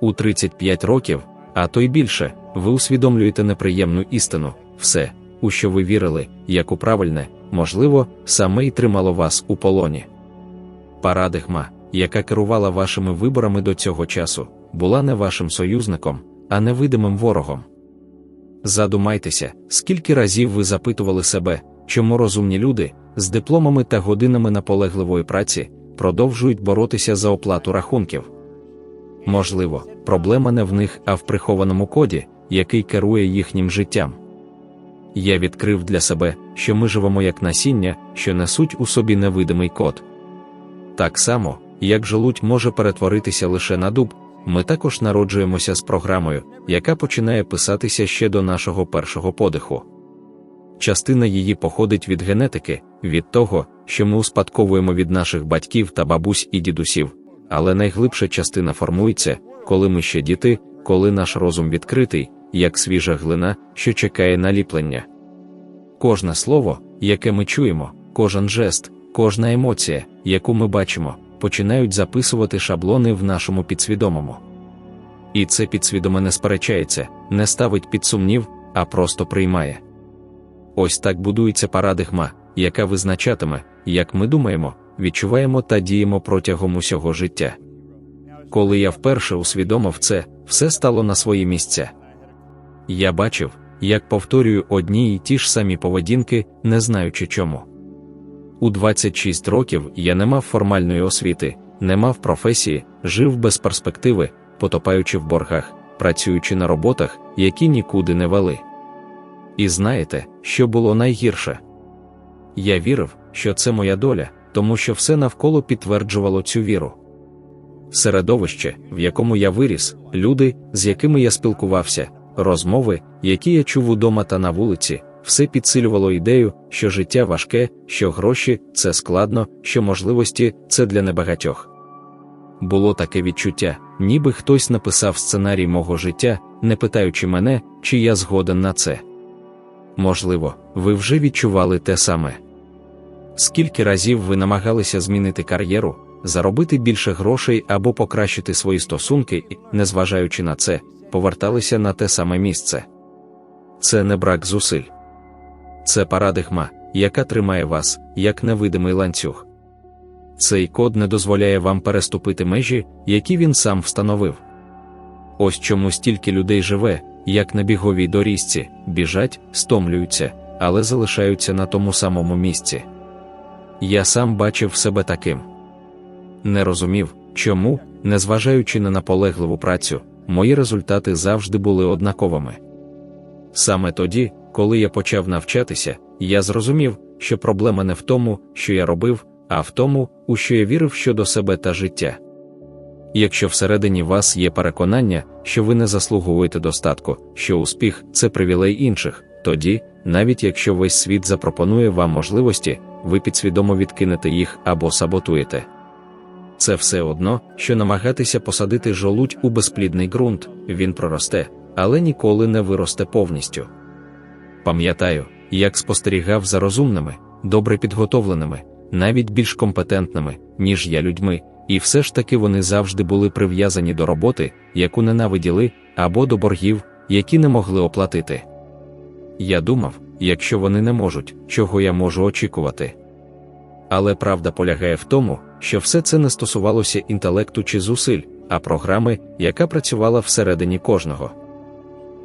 У 35 років, а то й більше, ви усвідомлюєте неприємну істину, все, у що ви вірили, як у правильне, можливо, саме й тримало вас у полоні. Парадигма, яка керувала вашими виборами до цього часу, була не вашим союзником, а невидимим ворогом. Задумайтеся, скільки разів ви запитували себе, чому розумні люди з дипломами та годинами наполегливої праці продовжують боротися за оплату рахунків. Можливо, проблема не в них, а в прихованому коді, який керує їхнім життям. Я відкрив для себе, що ми живемо як насіння, що несуть у собі невидимий код. Так само, як жолудь може перетворитися лише на дуб, ми також народжуємося з програмою, яка починає писатися ще до нашого першого подиху. Частина її походить від генетики, від того, що ми успадковуємо від наших батьків та бабусь і дідусів, але найглибша частина формується, коли ми ще діти, коли наш розум відкритий, як свіжа глина, що чекає наліплення. Кожне слово, яке ми чуємо, кожен жест, кожна емоція, яку ми бачимо, починають записувати шаблони в нашому підсвідомому. І це підсвідоме не сперечається, не ставить під сумнів, а просто приймає. Ось так будується парадигма, яка визначатиме, як ми думаємо, відчуваємо та діємо протягом усього життя. Коли я вперше усвідомив це, все стало на свої місця. Я бачив, як повторюю одні й ті ж самі поведінки, не знаючи чому. У 26 років я не мав формальної освіти, не мав професії, жив без перспективи, потопаючи в боргах, працюючи на роботах, які нікуди не вели. І знаєте, що було найгірше? Я вірив, що це моя доля, тому що все навколо підтверджувало цю віру. Середовище, в якому я виріс, люди, з якими я спілкувався, розмови, які я чув удома та на вулиці, все підсилювало ідею, що життя важке, що гроші це складно, що можливості це для небагатьох. Було таке відчуття, ніби хтось написав сценарій мого життя, не питаючи мене, чи я згоден на це. Можливо, ви вже відчували те саме. Скільки разів ви намагалися змінити кар'єру, заробити більше грошей або покращити свої стосунки і, незважаючи на це, поверталися на те саме місце. Це не брак зусиль, це парадигма, яка тримає вас, як невидимий ланцюг. Цей код не дозволяє вам переступити межі, які він сам встановив. Ось чому стільки людей живе, як на біговій доріжці, біжать, стомлюються, але залишаються на тому самому місці. Я сам бачив себе таким. Не розумів, чому, незважаючи на наполегливу працю, мої результати завжди були однаковими. Саме тоді, коли я почав навчатися, я зрозумів, що проблема не в тому, що я робив, а в тому, у що я вірив щодо себе та життя. Якщо всередині вас є переконання, що ви не заслуговуєте достатку, що успіх це привілей інших, тоді, навіть якщо весь світ запропонує вам можливості, ви підсвідомо відкинете їх або саботуєте. Це все одно, що намагатися посадити жолудь у безплідний ґрунт, він проросте, але ніколи не виросте повністю. Пам'ятаю, як спостерігав за розумними, добре підготовленими, навіть більш компетентними, ніж я людьми, і все ж таки вони завжди були прив'язані до роботи, яку ненавиділи, або до боргів, які не могли оплатити. Я думав, якщо вони не можуть, чого я можу очікувати. Але правда полягає в тому, що все це не стосувалося інтелекту чи зусиль, а програми, яка працювала всередині кожного.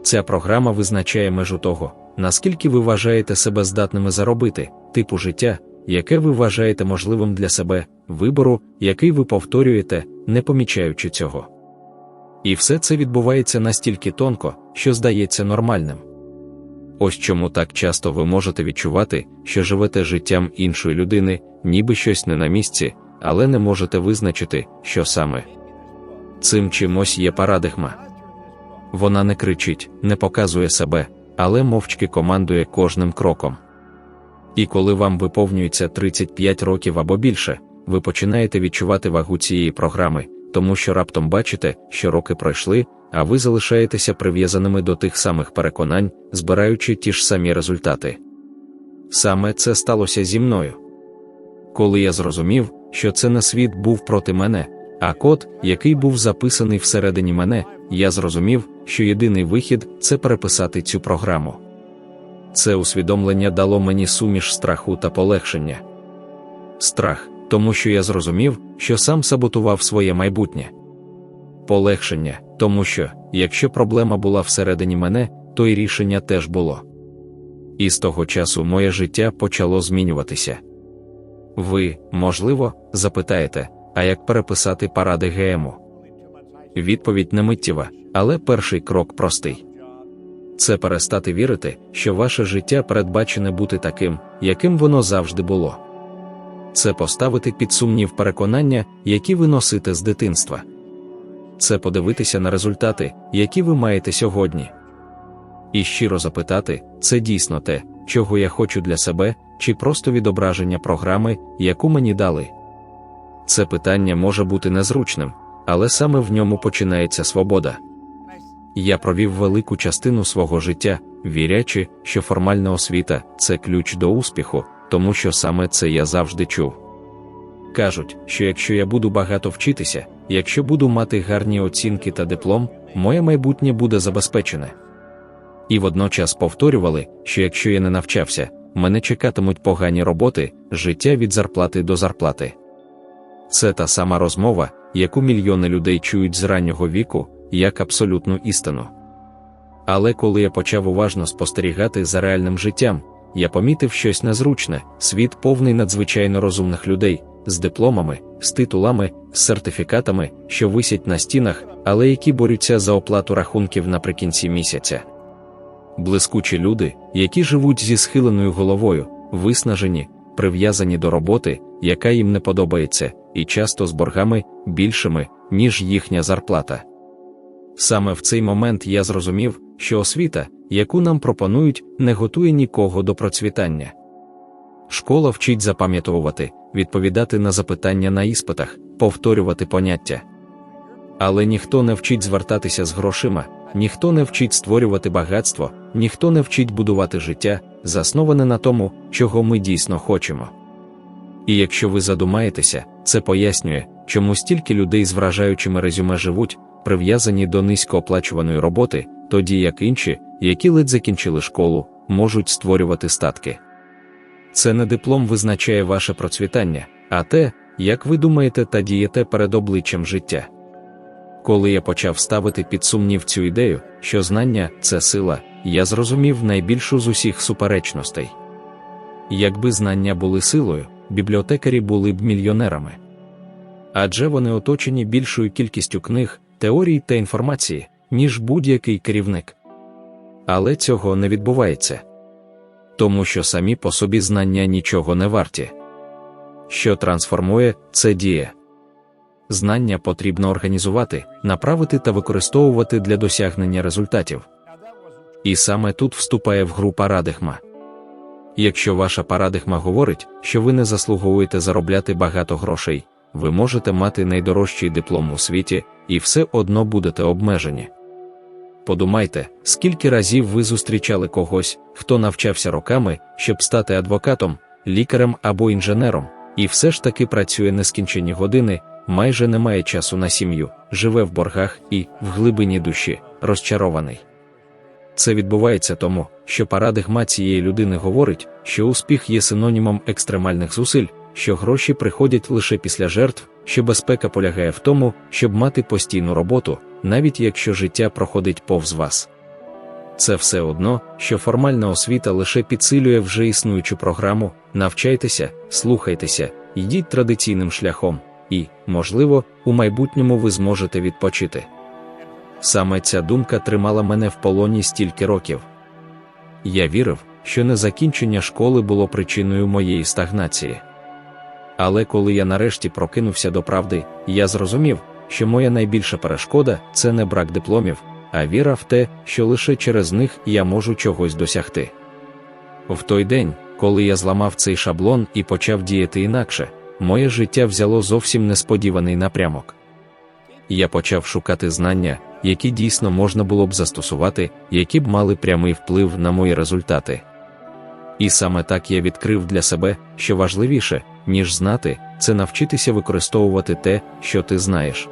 Ця програма визначає межу того, наскільки ви вважаєте себе здатними заробити, типу життя, яке ви вважаєте можливим для себе, вибору, який ви повторюєте, не помічаючи цього. І все це відбувається настільки тонко, що здається нормальним. Ось чому так часто ви можете відчувати, що живете життям іншої людини, ніби щось не на місці, але не можете визначити, що саме. Цим чимось є парадигма. Вона не кричить, не показує себе, але мовчки командує кожним кроком. І коли вам виповнюється 35 років або більше, ви починаєте відчувати вагу цієї програми, тому що раптом бачите, що роки пройшли, а ви залишаєтеся прив'язаними до тих самих переконань, збираючи ті ж самі результати. Саме це сталося зі мною. Коли я зрозумів, що це не світ був проти мене, А код, який був записаний всередині мене, я зрозумів, що єдиний вихід це переписати цю програму. Це усвідомлення дало мені суміш страху та полегшення. Страх, тому що я зрозумів, що сам саботував своє майбутнє. Полегшення, тому що, якщо проблема була всередині мене, то й рішення теж було. І з того часу моє життя почало змінюватися. Ви, можливо, запитаєте, а як переписати паради ГМО? Відповідь не миттєва, але перший крок простий. Це перестати вірити, що ваше життя передбачене бути таким, яким воно завжди було. Це поставити під сумнів переконання, які ви носите з дитинства. Це подивитися на результати, які ви маєте сьогодні. І щиро запитати, це дійсно те, чого я хочу для себе, чи просто відображення програми, яку мені дали. Це питання може бути незручним, але саме в ньому починається свобода. Я провів велику частину свого життя, вірячи, що формальна освіта це ключ до успіху, тому що саме це я завжди чув. Кажуть, що якщо я буду багато вчитися, якщо буду мати гарні оцінки та диплом, моє майбутнє буде забезпечене. І водночас повторювали, що якщо я не навчався, мене чекатимуть погані роботи, життя від зарплати до зарплати. Це та сама розмова, яку мільйони людей чують з раннього віку, як абсолютну істину. Але коли я почав уважно спостерігати за реальним життям, я помітив щось незручне, світ повний надзвичайно розумних людей, з дипломами, з титулами, з сертифікатами, що висять на стінах, але які борються за оплату рахунків наприкінці місяця. Блискучі люди, які живуть зі схиленою головою, виснажені, прив'язані до роботи, яка їм не подобається, і часто з боргами більшими, ніж їхня зарплата. Саме в цей момент я зрозумів, що освіта, яку нам пропонують, не готує нікого до процвітання. Школа вчить запам'ятовувати, відповідати на запитання на іспитах, повторювати поняття. Але ніхто не вчить звертатися з грошима, ніхто не вчить створювати багатство, ніхто не вчить будувати життя, засноване на тому, чого ми дійсно хочемо. І якщо ви задумаєтеся, це пояснює, чому стільки людей з вражаючими резюме живуть, прив'язані до низькооплачуваної роботи, тоді як інші, які ледь закінчили школу, можуть створювати статки. Це не диплом визначає ваше процвітання, а те, як ви думаєте та дієте перед обличчям життя. Коли я почав ставити під сумнів цю ідею, що знання це сила, я зрозумів найбільшу з усіх суперечностей. Якби знання були силою, бібліотекарі були б мільйонерами. Адже вони оточені більшою кількістю книг, теорій та інформації, ніж будь-який керівник. Але цього не відбувається. Тому що самі по собі знання нічого не варті. Що трансформує, це діє. Знання потрібно організувати, направити та використовувати для досягнення результатів. І саме тут вступає в гру парадигма. Якщо ваша парадигма говорить, що ви не заслуговуєте заробляти багато грошей, ви можете мати найдорожчий диплом у світі і все одно будете обмежені. Подумайте, скільки разів ви зустрічали когось, хто навчався роками, щоб стати адвокатом, лікарем або інженером, і все ж таки працює нескінчені години, майже не має часу на сім'ю, живе в боргах і, в глибині душі, розчарований. Це відбувається тому, що парадигма цієї людини говорить, що успіх є синонімом екстремальних зусиль, що гроші приходять лише після жертв, що безпека полягає в тому, щоб мати постійну роботу, навіть якщо життя проходить повз вас. Це все одно, що формальна освіта лише підсилює вже існуючу програму, навчайтеся, слухайтеся, йдіть традиційним шляхом, і, можливо, у майбутньому ви зможете відпочити. Саме ця думка тримала мене в полоні стільки років. Я вірив, що незакінчення школи було причиною моєї стагнації. Але коли я нарешті прокинувся до правди, я зрозумів, що моя найбільша перешкода це не брак дипломів, а віра в те, що лише через них я можу чогось досягти. В той день, коли я зламав цей шаблон і почав діяти інакше, моє життя взяло зовсім несподіваний напрямок. Я почав шукати знання, які дійсно можна було б застосувати, які б мали прямий вплив на мої результати. І саме так я відкрив для себе, що важливіше, ніж знати, це навчитися використовувати те, що ти знаєш.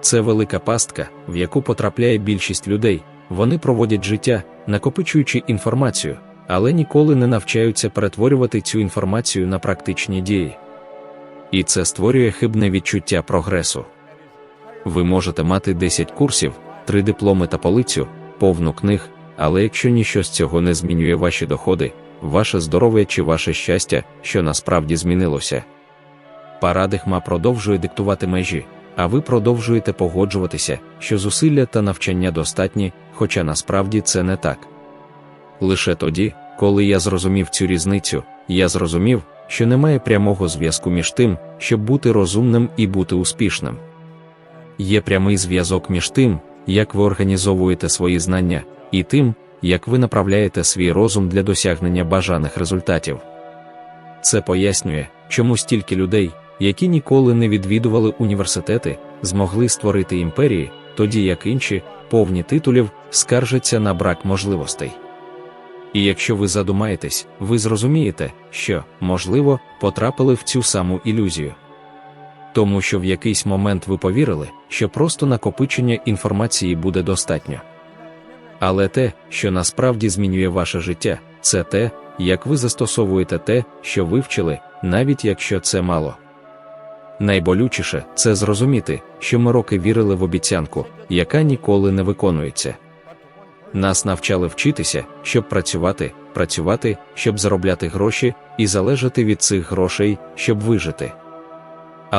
Це велика пастка, в яку потрапляє більшість людей. Вони проводять життя, накопичуючи інформацію, але ніколи не навчаються перетворювати цю інформацію на практичні дії. І це створює хибне відчуття прогресу. Ви можете мати 10 курсів, 3 дипломи та полицю, повну книг, але якщо ніщо з цього не змінює ваші доходи, ваше здоров'я чи ваше щастя, що насправді змінилося. Парадигма продовжує диктувати межі, а ви продовжуєте погоджуватися, що зусилля та навчання достатні, хоча насправді це не так. Лише тоді, коли я зрозумів цю різницю, я зрозумів, що немає прямого зв'язку між тим, щоб бути розумним і бути успішним. Є прямий зв'язок між тим, як ви організовуєте свої знання, і тим, як ви направляєте свій розум для досягнення бажаних результатів. Це пояснює, чому стільки людей, які ніколи не відвідували університети, змогли створити імперії, тоді як інші, повні титулів, скаржаться на брак можливостей. І якщо ви задумаєтесь, ви зрозумієте, що, можливо, потрапили в цю саму ілюзію. Тому що в якийсь момент ви повірили, що просто накопичення інформації буде достатньо. Але те, що насправді змінює ваше життя, це те, як ви застосовуєте те, що вивчили, навіть якщо це мало. Найболючіше це зрозуміти, що ми роки вірили в обіцянку, яка ніколи не виконується. Нас навчали вчитися, щоб працювати, працювати, щоб заробляти гроші, і залежати від цих грошей, щоб вижити.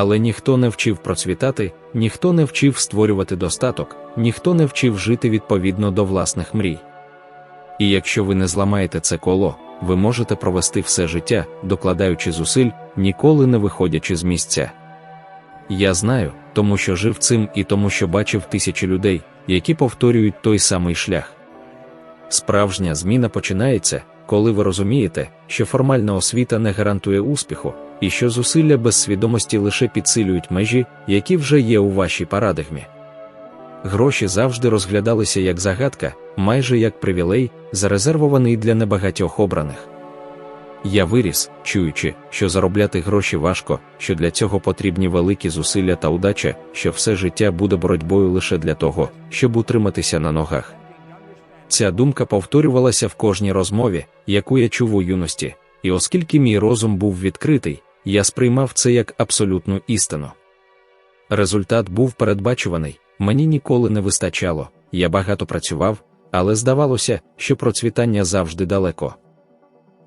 Але ніхто не вчив процвітати, ніхто не вчив створювати достаток, ніхто не вчив жити відповідно до власних мрій. І якщо ви не зламаєте це коло, ви можете провести все життя, докладаючи зусиль, ніколи не виходячи з місця. Я знаю, тому що жив цим і тому, що бачив тисячі людей, які повторюють той самий шлях. Справжня зміна починається, коли ви розумієте, що формальна освіта не гарантує успіху, і що зусилля без свідомості лише підсилюють межі, які вже є у вашій парадигмі. Гроші завжди розглядалися як загадка, майже як привілей, зарезервований для небагатьох обраних. Я виріс, чуючи, що заробляти гроші важко, що для цього потрібні великі зусилля та удача, що все життя буде боротьбою лише для того, щоб утриматися на ногах. Ця думка повторювалася в кожній розмові, яку я чув у юності, і оскільки мій розум був відкритий, я сприймав це як абсолютну істину. Результат був передбачуваний, мені ніколи не вистачало, я багато працював, але здавалося, що процвітання завжди далеко.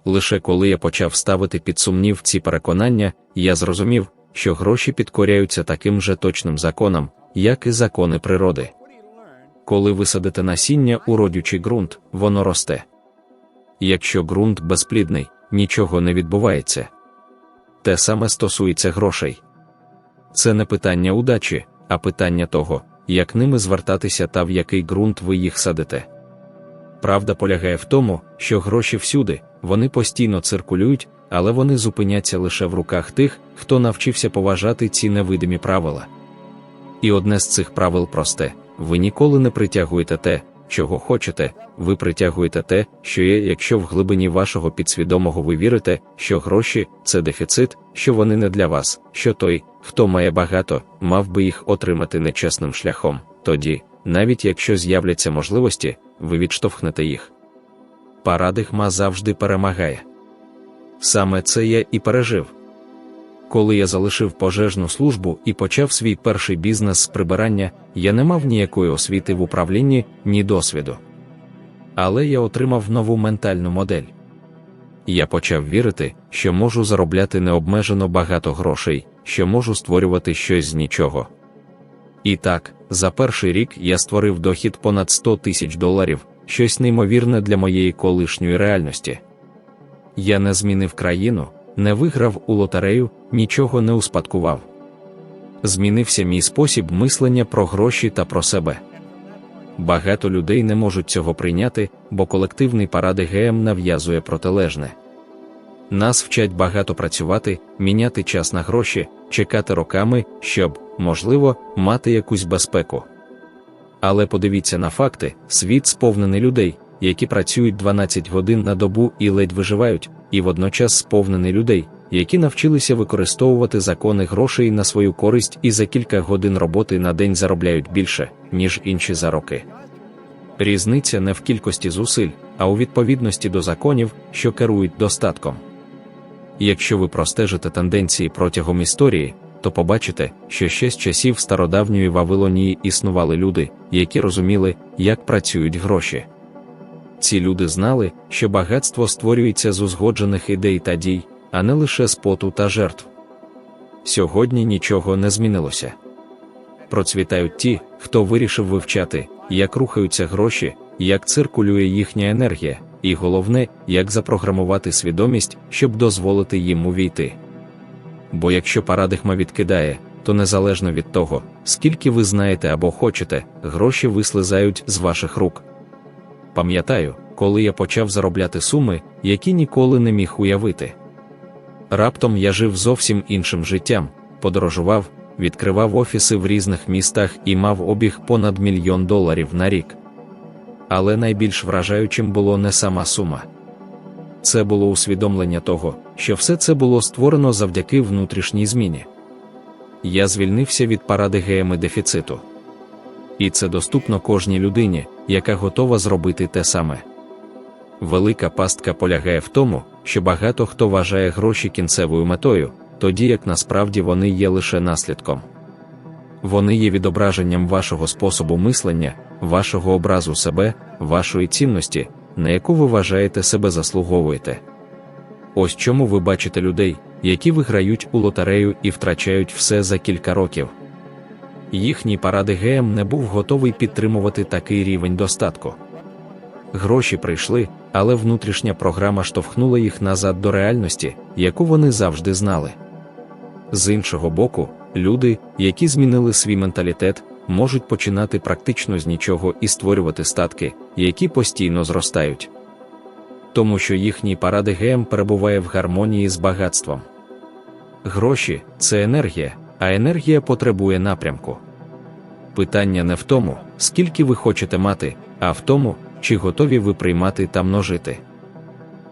Лише коли я почав ставити під сумнів ці переконання, я зрозумів, що гроші підкоряються таким же точним законам, як і закони природи. Коли ви садите насіння у родючий ґрунт, воно росте. Якщо ґрунт безплідний, нічого не відбувається. Те саме стосується грошей. Це не питання удачі, а питання того, як ними звертатися та в який ґрунт ви їх садите. Правда полягає в тому, що гроші всюди, вони постійно циркулюють, але вони зупиняться лише в руках тих, хто навчився поважати ці невидимі правила. І одне з цих правил просте: ви ніколи не притягуєте те, чого хочете, ви притягуєте те, що є, якщо в глибині вашого підсвідомого ви вірите, що гроші це дефіцит, що вони не для вас, що той, хто має багато, мав би їх отримати нечесним шляхом, тоді, навіть якщо з'являться можливості, ви відштовхнете їх. Парадигма завжди перемагає. Саме це я і пережив. Коли я залишив пожежну службу і почав свій перший бізнес з прибирання, я не мав ніякої освіти в управлінні, ні досвіду. Але я отримав нову ментальну модель. Я почав вірити, що можу заробляти необмежено багато грошей, що можу створювати щось з нічого. І так, за перший рік я створив дохід понад 100 тисяч доларів, щось неймовірне для моєї колишньої реальності. Я не змінив країну, не виграв у лотерею, нічого не успадкував. Змінився мій спосіб мислення про гроші та про себе. Багато людей не можуть цього прийняти, бо колективний парадигм нав'язує протилежне. Нас вчать багато працювати, міняти час на гроші, чекати роками, щоб, можливо, мати якусь безпеку. Але подивіться на факти: світ сповнений людей, які працюють 12 годин на добу і ледь виживають, і водночас сповнений людей, які навчилися використовувати закони грошей на свою користь і за кілька годин роботи на день заробляють більше, ніж інші за роки. Різниця не в кількості зусиль, а у відповідності до законів, що керують достатком. Якщо ви простежите тенденції протягом історії, то побачите, що ще з часів стародавньої Вавилонії існували люди, які розуміли, як працюють гроші. Ці люди знали, що багатство створюється з узгоджених ідей та дій, а не лише з поту та жертв. Сьогодні нічого не змінилося. Процвітають ті, хто вирішив вивчати, як рухаються гроші, як циркулює їхня енергія, і головне, як запрограмувати свідомість, щоб дозволити їм увійти. Бо якщо парадигма відкидає, то незалежно від того, скільки ви знаєте або хочете, гроші вислизають з ваших рук. Пам'ятаю, коли я почав заробляти суми, які ніколи не міг уявити. Раптом я жив зовсім іншим життям, подорожував, відкривав офіси в різних містах і мав обіг понад мільйон доларів на рік. Але найбільш вражаючим було не сама сума. Це було усвідомлення того, що все це було створено завдяки внутрішній зміні. Я звільнився від паради геями дефіциту. І це доступно кожній людині, яка готова зробити те саме. Велика пастка полягає в тому, що багато хто вважає гроші кінцевою метою, тоді як насправді вони є лише наслідком. Вони є відображенням вашого способу мислення, вашого образу себе, вашої цінності, на яку ви вважаєте себе заслуговуєте. Ось чому ви бачите людей, які виграють у лотерею і втрачають все за кілька років. Їхній паради ГМ не був готовий підтримувати такий рівень достатку. Гроші прийшли, але внутрішня програма штовхнула їх назад до реальності, яку вони завжди знали. З іншого боку, люди, які змінили свій менталітет, можуть починати практично з нічого і створювати статки, які постійно зростають. Тому що їхній паради ГМ перебуває в гармонії з багатством. Гроші це енергія, а енергія потребує напрямку. Питання не в тому, скільки ви хочете мати, а в тому, чи готові ви приймати та множити.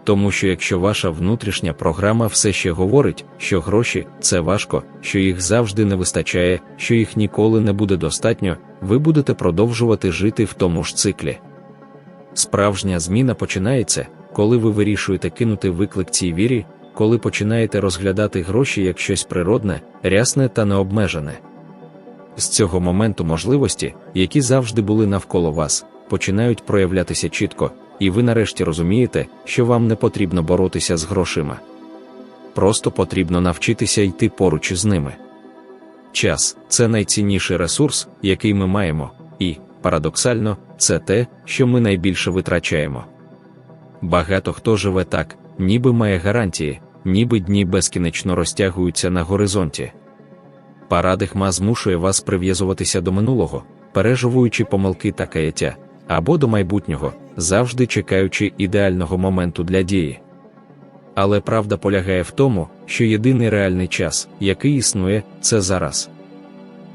Тому що якщо ваша внутрішня програма все ще говорить, що гроші це важко, що їх завжди не вистачає, що їх ніколи не буде достатньо, ви будете продовжувати жити в тому ж циклі. Справжня зміна починається, коли ви вирішуєте кинути виклик цій вірі, коли починаєте розглядати гроші як щось природне, рясне та необмежене. З цього моменту можливості, які завжди були навколо вас, починають проявлятися чітко, і ви нарешті розумієте, що вам не потрібно боротися з грошима. Просто потрібно навчитися йти поруч із ними. Час це найцінніший ресурс, який ми маємо, і, парадоксально, це те, що ми найбільше витрачаємо. Багато хто живе так, ніби має гарантії, ніби дні безкінечно розтягуються на горизонті. Парадигма змушує вас прив'язуватися до минулого, переживуючи помилки та каяття, або до майбутнього, завжди чекаючи ідеального моменту для дії. Але правда полягає в тому, що єдиний реальний час, який існує, це зараз.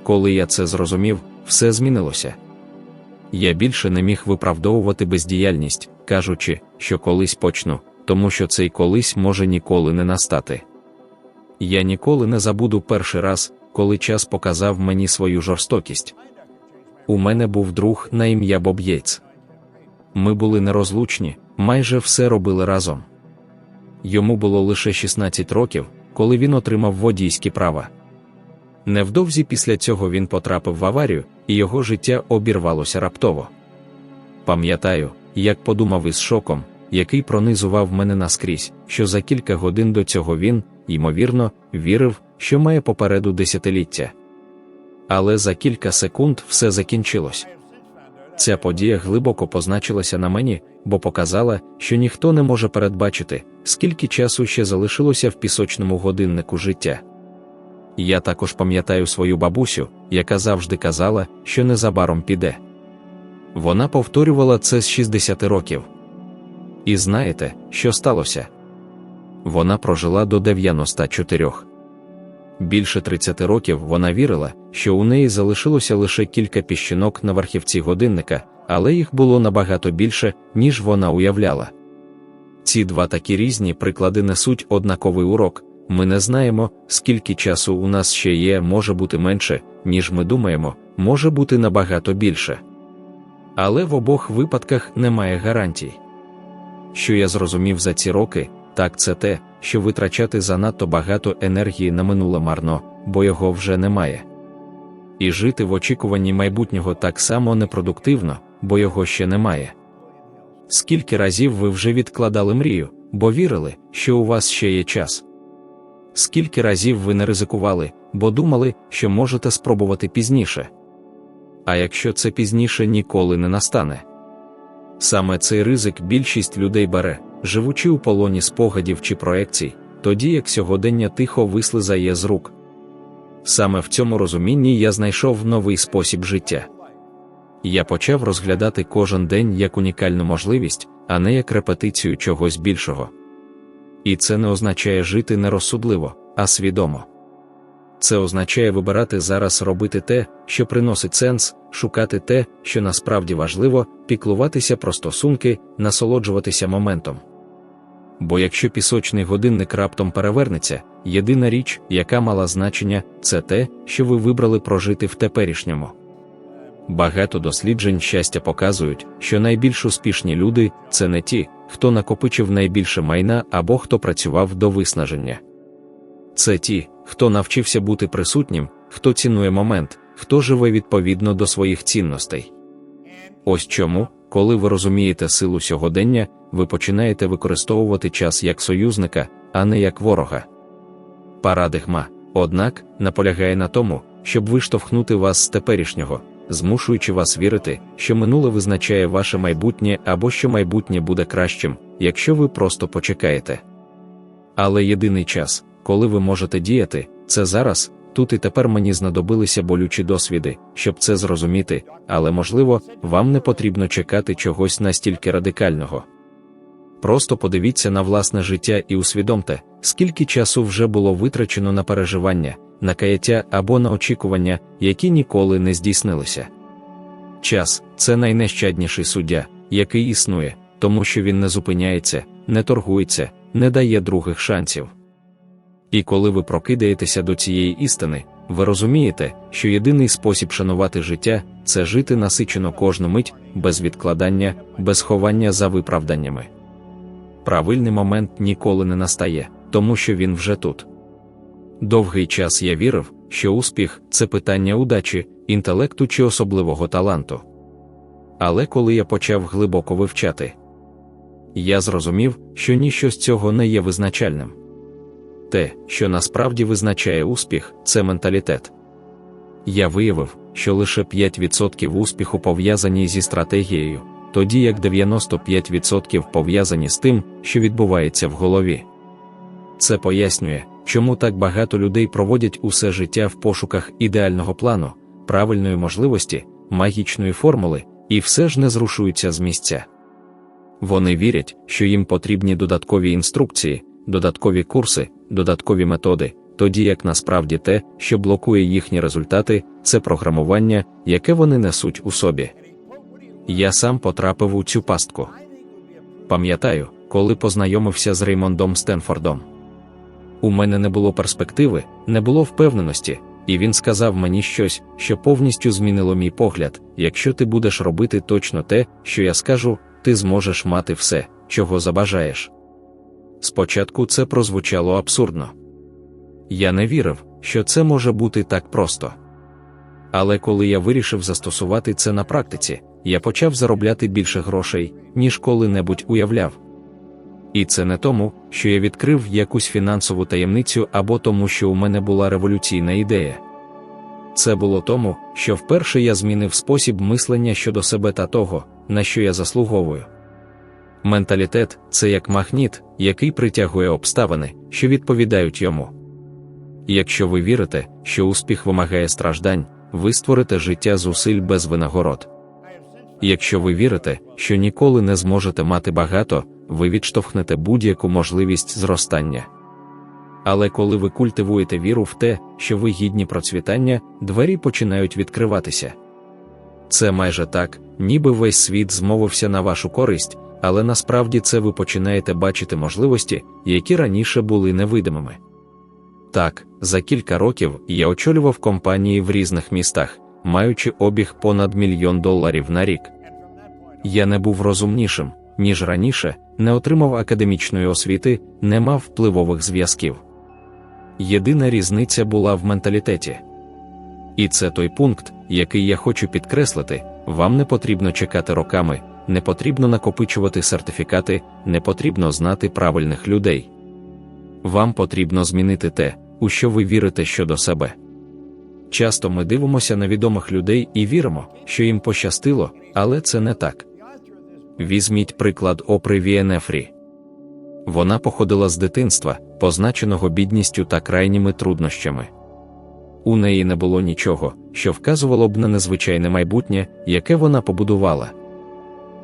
Коли я це зрозумів, все змінилося. Я більше не міг виправдовувати бездіяльність, кажучи, що колись почну, тому що цей колись може ніколи не настати. Я ніколи не забуду перший раз, коли час показав мені свою жорстокість. У мене був друг на ім'я Боб Єйц. Ми були нерозлучні, майже все робили разом. Йому було лише 16 років, коли він отримав водійські права. Невдовзі після цього він потрапив в аварію, і його життя обірвалося раптово. Пам'ятаю, як подумав із шоком, який пронизував мене наскрізь, що за кілька годин до цього він, ймовірно, вірив, що має попереду десятиліття. Але за кілька секунд все закінчилось. Ця подія глибоко позначилася на мені, бо показала, що ніхто не може передбачити, скільки часу ще залишилося в пісочному годиннику життя. Я також пам'ятаю свою бабусю, яка завжди казала, що незабаром піде. Вона повторювала це з 60 років. І знаєте, що сталося? Вона прожила до 94. Більше 30 років вона вірила, що у неї залишилося лише кілька піщинок на верхівці годинника, але їх було набагато більше, ніж вона уявляла. Ці два такі різні приклади несуть однаковий урок, ми не знаємо, скільки часу у нас ще є, може бути менше, ніж ми думаємо, може бути набагато більше. Але в обох випадках немає гарантій. Що я зрозумів за ці роки, так це те, що витрачати занадто багато енергії на минуле марно, бо його вже немає. І жити в очікуванні майбутнього так само непродуктивно, бо його ще немає. Скільки разів ви вже відкладали мрію, бо вірили, що у вас ще є час? Скільки разів ви не ризикували, бо думали, що можете спробувати пізніше? А якщо це пізніше ніколи не настане? Саме цей ризик більшість людей бере, живучи у полоні спогадів чи проекцій, тоді як сьогодення тихо вислизає з рук. Саме в цьому розумінні я знайшов новий спосіб життя. Я почав розглядати кожен день як унікальну можливість, а не як репетицію чогось більшого. І це не означає жити нерозсудливо, а свідомо. Це означає вибирати зараз робити те, що приносить сенс, шукати те, що насправді важливо, піклуватися про стосунки, насолоджуватися моментом. Бо якщо пісочний годинник раптом перевернеться, єдина річ, яка мала значення, це те, що ви вибрали прожити в теперішньому. Багато досліджень щастя показують, що найбільш успішні люди це не ті, хто накопичив найбільше майна або хто працював до виснаження. Це ті, хто навчився бути присутнім, хто цінує момент, хто живе відповідно до своїх цінностей. Ось чому, коли ви розумієте силу сьогодення, ви починаєте використовувати час як союзника, а не як ворога. Парадигма, однак, наполягає на тому, щоб виштовхнути вас з теперішнього, змушуючи вас вірити, що минуле визначає ваше майбутнє або що майбутнє буде кращим, якщо ви просто почекаєте. Але єдиний час, коли ви можете діяти, це зараз, тут і тепер мені знадобилися болючі досвіди, щоб це зрозуміти, але можливо, вам не потрібно чекати чогось настільки радикального. Просто подивіться на власне життя і усвідомте, скільки часу вже було витрачено на переживання, на каяття або на очікування, які ніколи не здійснилися. Час це найнещадніший суддя, який існує, тому що він не зупиняється, не торгується, не дає других шансів. І коли ви прокидаєтеся до цієї істини, ви розумієте, що єдиний спосіб шанувати життя це жити насичено кожну мить, без відкладання, без ховання за виправданнями. Правильний момент ніколи не настає, тому що він вже тут. Довгий час я вірив, що успіх це питання удачі, інтелекту чи особливого таланту. Але коли я почав глибоко вивчати, я зрозумів, що ніщо з цього не є визначальним. Те, що насправді визначає успіх, це менталітет. Я виявив, що лише 5% успіху пов'язані зі стратегією, тоді як 95% пов'язані з тим, що відбувається в голові. Це пояснює, чому так багато людей проводять усе життя в пошуках ідеального плану, правильної можливості, магічної формули, і все ж не зрушуються з місця. Вони вірять, що їм потрібні додаткові інструкції, додаткові курси, додаткові методи, тоді як насправді те, що блокує їхні результати, це програмування, яке вони несуть у собі. Я сам потрапив у цю пастку. Пам'ятаю, коли познайомився з Реймондом Стенфордом. У мене не було перспективи, не було впевненості, і він сказав мені щось, що повністю змінило мій погляд: якщо ти будеш робити точно те, що я скажу, ти зможеш мати все, чого забажаєш. Спочатку це прозвучало абсурдно. Я не вірив, що це може бути так просто. Але коли я вирішив застосувати це на практиці, я почав заробляти більше грошей, ніж коли-небудь уявляв. І це не тому, що я відкрив якусь фінансову таємницю або тому, що у мене була революційна ідея. Це було тому, що вперше я змінив спосіб мислення щодо себе та того, на що я заслуговую. Менталітет це як магніт, який притягує обставини, що відповідають йому. Якщо ви вірите, що успіх вимагає страждань, ви створите життя зусиль без винагород. Якщо ви вірите, що ніколи не зможете мати багато, ви відштовхнете будь-яку можливість зростання. Але коли ви культивуєте віру в те, що ви гідні процвітання, двері починають відкриватися. Це майже так, ніби весь світ змовився на вашу користь, але насправді це ви починаєте бачити можливості, які раніше були невидимими. Так, за кілька років я очолював компанії в різних містах, маючи обіг понад мільйон доларів на рік. Я не був розумнішим, ніж раніше, не отримав академічної освіти, не мав впливових зв'язків. Єдина різниця була в менталітеті. І це той пункт, який я хочу підкреслити: вам не потрібно чекати роками, не потрібно накопичувати сертифікати, не потрібно знати правильних людей. Вам потрібно змінити те, у що ви вірите щодо себе. Часто ми дивимося на відомих людей і віримо, що їм пощастило, але це не так. Візьміть приклад Опри Віенефрі. Вона походила з дитинства, позначеного бідністю та крайніми труднощами. У неї не було нічого, що вказувало б на незвичайне майбутнє, яке вона побудувала.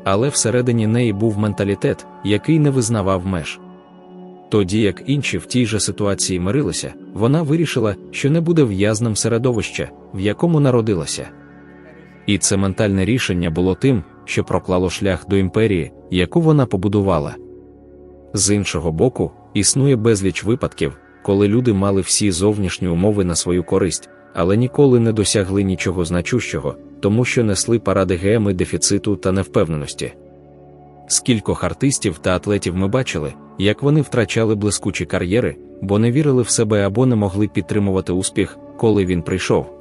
Але всередині неї був менталітет, який не визнавав меж. Тоді як інші в тій же ситуації мирилися, вона вирішила, що не буде в'язнем середовища, в якому народилася. І це ментальне рішення було тим, що проклало шлях до імперії, яку вона побудувала. З іншого боку, існує безліч випадків, коли люди мали всі зовнішні умови на свою користь, але ніколи не досягли нічого значущого, тому що несли парадигеми дефіциту та невпевненості. Скількох артистів та атлетів ми бачили, як вони втрачали блискучі кар'єри, бо не вірили в себе або не могли підтримувати успіх, коли він прийшов.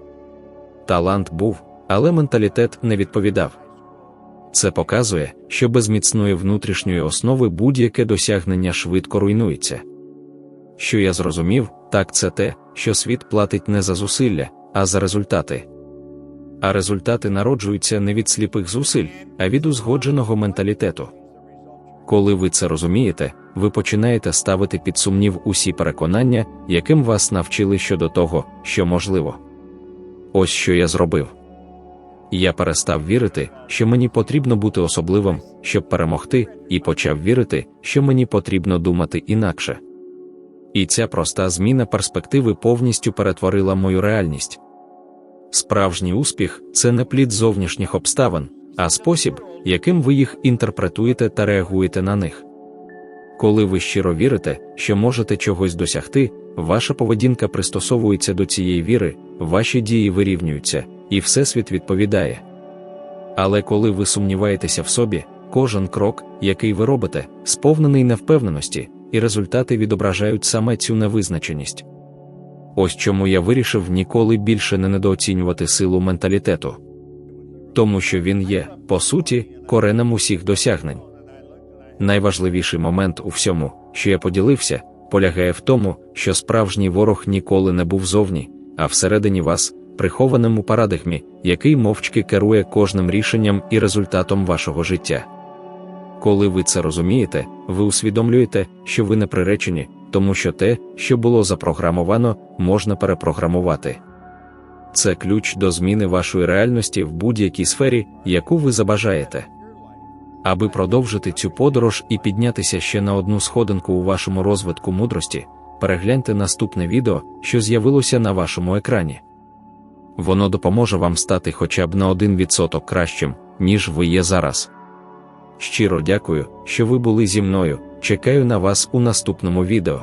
Талант був, але менталітет не відповідав. Це показує, що без міцної внутрішньої основи будь-яке досягнення швидко руйнується. Що я зрозумів, так це те, що світ платить не за зусилля, а за результати. А результати народжуються не від сліпих зусиль, а від узгодженого менталітету. Коли ви це розумієте, ви починаєте ставити під сумнів усі переконання, яким вас навчили щодо того, що можливо. Ось що я зробив. Я перестав вірити, що мені потрібно бути особливим, щоб перемогти, і почав вірити, що мені потрібно думати інакше. І ця проста зміна перспективи повністю перетворила мою реальність. Справжній успіх це не плід зовнішніх обставин, а спосіб, яким ви їх інтерпретуєте та реагуєте на них. Коли ви щиро вірите, що можете чогось досягти, ваша поведінка пристосовується до цієї віри, ваші дії вирівнюються, і Всесвіт відповідає. Але коли ви сумніваєтеся в собі, кожен крок, який ви робите, сповнений невпевненості, і результати відображають саме цю невизначеність. Ось чому я вирішив ніколи більше не недооцінювати силу менталітету. Тому що він є, по суті, коренем усіх досягнень. Найважливіший момент у всьому, що я поділився, полягає в тому, що справжній ворог ніколи не був зовні, а всередині вас, прихованим у парадигмі, який мовчки керує кожним рішенням і результатом вашого життя. Коли ви це розумієте, ви усвідомлюєте, що ви не приречені, тому що те, що було запрограмовано, можна перепрограмувати. Це ключ до зміни вашої реальності в будь-якій сфері, яку ви забажаєте. Аби продовжити цю подорож і піднятися ще на одну сходинку у вашому розвитку мудрості, перегляньте наступне відео, що з'явилося на вашому екрані. Воно допоможе вам стати хоча б на 1% кращим, ніж ви є зараз. Щиро дякую, що ви були зі мною. Чекаю на вас у наступному відео.